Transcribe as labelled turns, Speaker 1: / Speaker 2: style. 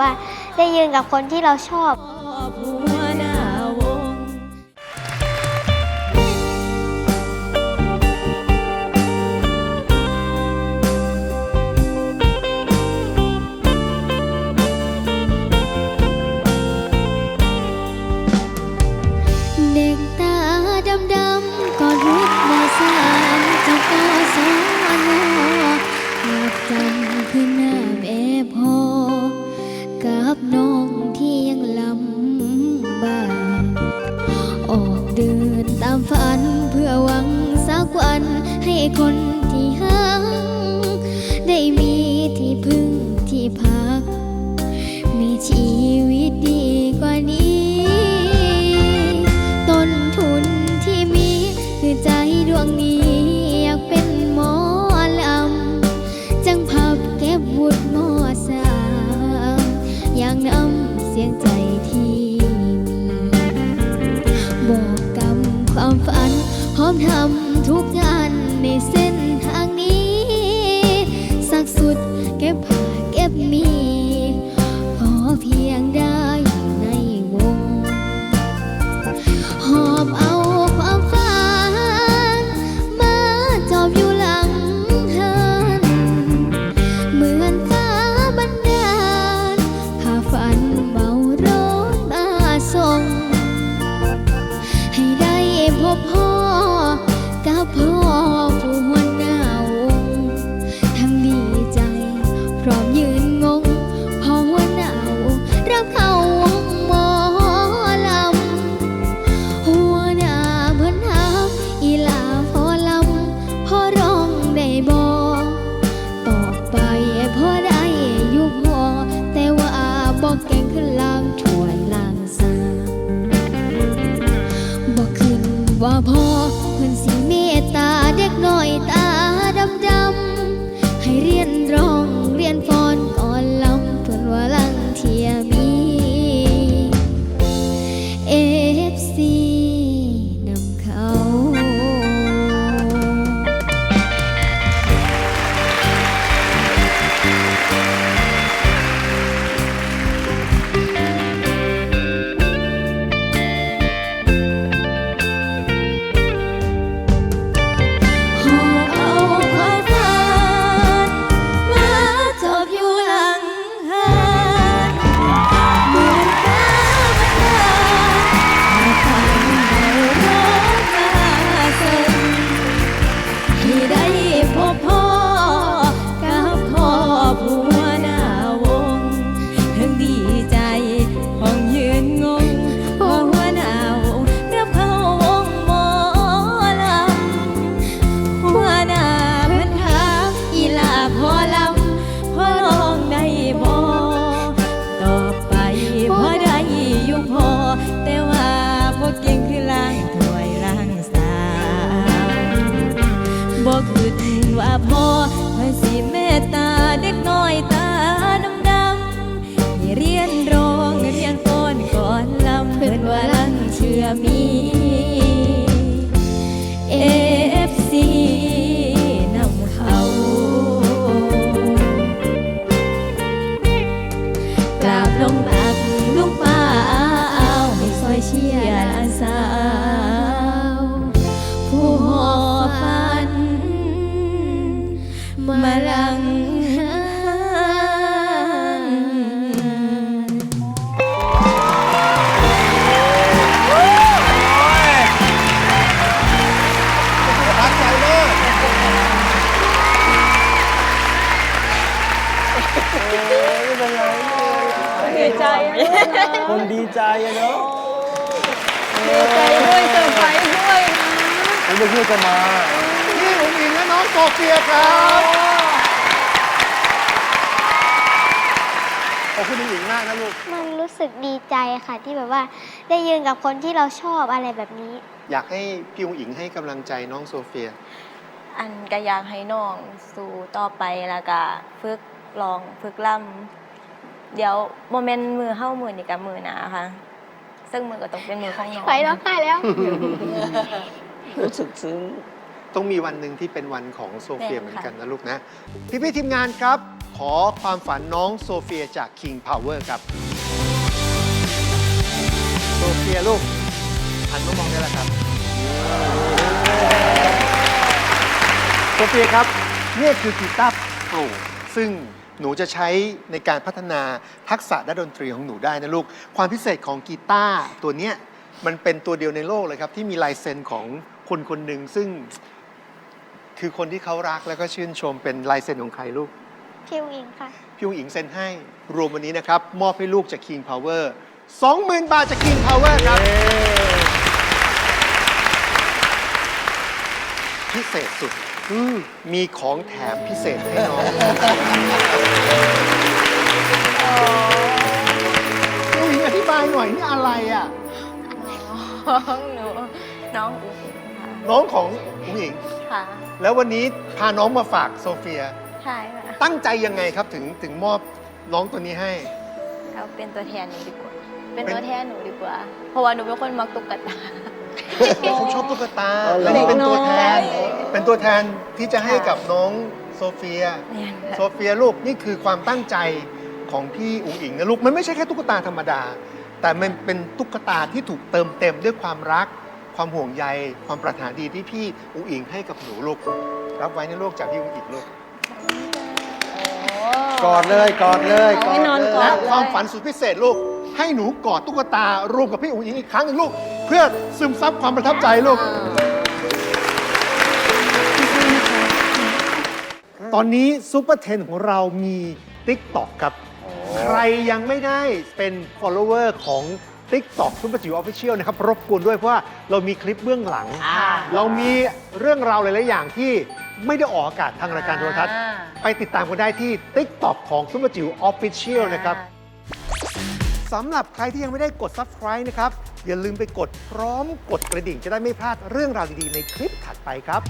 Speaker 1: ว่าได้ยืนกับคนที่เราชอบ
Speaker 2: ที่หักได้มีที่พึ่งที่พัก มีชีวิตดีกว่านี้ ต้นทุนที่มีคือใจดวงนี้อยากเป็นหมอลำ จังพับเก็บบุตรมอสามอย่างนำเสียงใจที่มีบอกกำความฝัน พร้อมทำทุกงานในเส้น พบ่พอเพิ่นสิเมตตาเด็กน้อยตาดำดำให้เรียนร้องเรียนฟ้อ มา
Speaker 3: ลังหันรักใจมากดีใจ
Speaker 4: คนดีใจอะเนาะ
Speaker 3: ดีใจด้วยเซอร์ไพรส์ด้วยนะ
Speaker 4: ผมไม่เชื่อจะมา อิงและน้องโซเฟียครับขอบคุณคุณหญิงมากนะลูก
Speaker 1: มันรู้สึกดีใจค่ะที่แบบว่าได้ยืนกับคนที่เราชอบอะไรแบบนี้
Speaker 4: อยากให้พี่องอิงให้กำลังใจน้องโซเฟีย
Speaker 5: อันก็อยากให้น้องสู้ต่อไปแล้วก็ฝึกลองฝึกล่ำเดี๋ยวโมเมนต์มือเข้ามือนี่กับมือหนาค่ะ ซึ่งมือก็ต้องเป็นมือของน้อง
Speaker 1: ไปร้องไห้แล้ว
Speaker 6: รู้สึกซึ้ง
Speaker 4: ต้องมีวันหนึ่งที่เป็นวันของโซเฟียเหมือนกันนะลูกนะ พี่พี่ๆทีมงานครับ ขอความฝันน้องโซเฟียจาก King Power ครับ โซเฟียลูกหันมามองได้แล้วครับ โซเฟียครับนี่คือกีตาร์โปร่งซึ่งหนูจะใช้ในการพัฒนาทักษะด้านดนตรีของหนูได้นะลูก ความพิเศษของกีตาร์ตัวเนี้ยมันเป็นตัวเดียวในโลกเลยครับ ที่มีลายเซ็นของคนคนหนึ่งซึ่ง คือคนที่เขารักแล้วก็ชื่นชมเป็นลายเซ็นของใครลูก
Speaker 1: พี่อิงค่ะ
Speaker 4: พี่อุ๋งอิงเซ็นให้ รวมวันนี้นะครับ มอบให้ลูกจาก King Power 20,000 บาทจาก King Power ครับ พิเศษสุด มีของแถมพิเศษให้น้อง พี่อุ๋งอิงอธิบายหน่อยนี่อะไรอะ
Speaker 5: น้องหนู น้องอุ๋งอิ๋งค่ะ
Speaker 4: น้องของอุ๋งอิง
Speaker 5: ค่ะ
Speaker 4: แล้ววันนี้พาน้องมาฝากโซเฟีย
Speaker 5: ใช่ค่ะ
Speaker 4: ตั้งใจยังไงครับถึงถึงมอบน้องตัวนี้ให้
Speaker 5: เอาเป็นตัวแทนหนูดีกว่า เป็น
Speaker 4: เป็น
Speaker 5: ตัวแทนหนูดีกว่า เพราะว่าหนูเป็นคนมักตุ๊กตา
Speaker 4: เขาชอบตุ๊กตา
Speaker 6: อ๋อเหรอ
Speaker 4: และนี่เป็นตัวแทน
Speaker 5: เด็กน้อย
Speaker 4: เป็นตัวแทนที่จะให้กับน้องโซเฟีย
Speaker 5: เนี่ยค่ะ
Speaker 4: โซเฟียลูกนี่คือความตั้งใจของพี่อุ๋งอิงนะลูกมันไม่ใช่แค่ตุ๊กตาธรรมดา แต่มันเป็นตุ๊กตาที่ถูกเติมเต็มด้วยความรัก ความห่วงใย ความปรารถนาดีที่พี่อุ๋งอิงให้กับหนูลูก รับไว้นะลูกจากพี่อุ๋งอิงลูก กอดเลยกอดเลย
Speaker 3: เอาให้นอนกอด
Speaker 4: และ
Speaker 3: เลย
Speaker 4: ความฝันสุดพิเศษลูก ให้หนูกอดตุ๊กตารวมกับพี่อุ๋งอิงอีกครั้งหนึ่งลูก เพื่อซึมซับความประทับใจลูก ตอนนี้ซูเปอร์เทนของเรามี TikTok ครับ ใครยังไม่ได้เป็น follower ของ TikTok ซุปเปอร์จิ๋วออฟฟิเชียลนะครับรบกวนด้วยเพราะว่าเรามีคลิปเบื้องหลังเรามีเรื่องราวหลาย ๆ อย่างที่ไม่ได้ออกอากาศทางรายการโทรทัศน์ไปติดตามกันได้ที่ TikTok ของซุปเปอร์จิ๋วออฟฟิเชียลนะครับ สำหรับใครที่ยังไม่ได้กด subscribe นะครับ อย่าลืมไปกดพร้อมกดกระดิ่งจะได้ไม่พลาดเรื่องราวดี ๆ ในคลิปถัดไปครับ